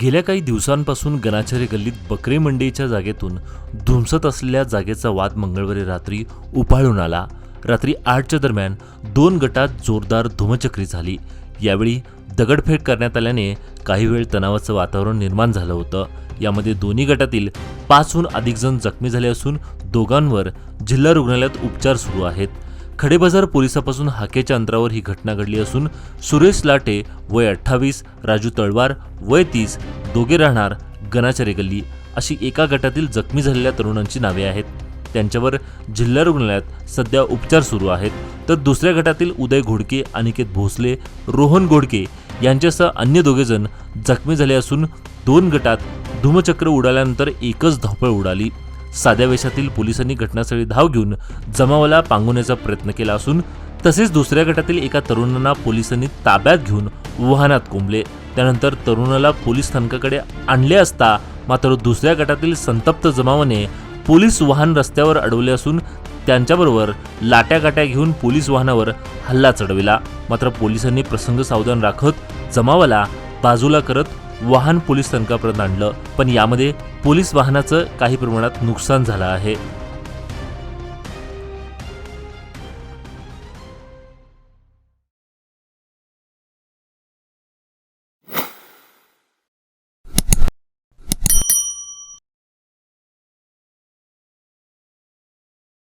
गेल्या काही दिवसांपासून गणाचार्य गल्लीत बकरे मंडईच्या जागेतून धुमसत असलेल्या जागेचा वाद मंगळवारी रात्री उफाळून आला. रात्री आठच्या दरम्यान दोन गटात जोरदार धुमचक्री झाली. यावेळी दगडफेक करण्यात आल्याने काही वेळ तणावाचं वातावरण निर्माण झालं होतं. यामध्ये दोन्ही गटातील पाचहून अधिक जण जखमी झाले असून दोघांवर जिल्हा रुग्णालयात उपचार सुरू आहेत. खडेबाजार पोलिसापासून हाकेच्या अंतरावर ही घटना घडली असून सुरेश लाटे वय अठ्ठावीस राजू तळवार वय तीस दोघे राहणार गणाचरे गल्ली. अशी एका गटातील जखमी झालेल्या तरुणांची नावे आहेत. त्यांच्यावर जिल्हा रुग्णालयात सध्या उपचार सुरू आहेत. तर दुसऱ्या गटातील उदय घोडके अनिकेत भोसले रोहन घोडके यांच्यासह अन्य दोघेजण जखमी झाले असून दोन गटात धूमचक्र उडाल्यानंतर एकच धावपळ उडाली. साध्या वेशातील पोलिसांनी घटनास्थळी धाव घेऊन जमावाला पांगवण्याचा प्रयत्न केला असून तसेच दुसऱ्या गटातील एका तरुणांना पोलिसांनी ताब्यात घेऊन वाहनात कोंबले. त्यानंतर तरुणाला पोलीस स्थानकाकडे आणले असता मात्र दुसऱ्या गटातील संतप्त जमावाने पोलीस वाहन रस्त्यावर अडवले असून त्यांच्याबरोबर लाट्या गाट्या घेऊन पोलीस वाहनावर हल्ला चढविला. मात्र पोलिसांनी प्रसंग सावधान राखत जमावाला बाजूला करत वाहन पोलीस स्थानकापर्यंत आणलं पण यामध्ये पोलीस वाहनाचं काही प्रमाणात नुकसान झालं आहे.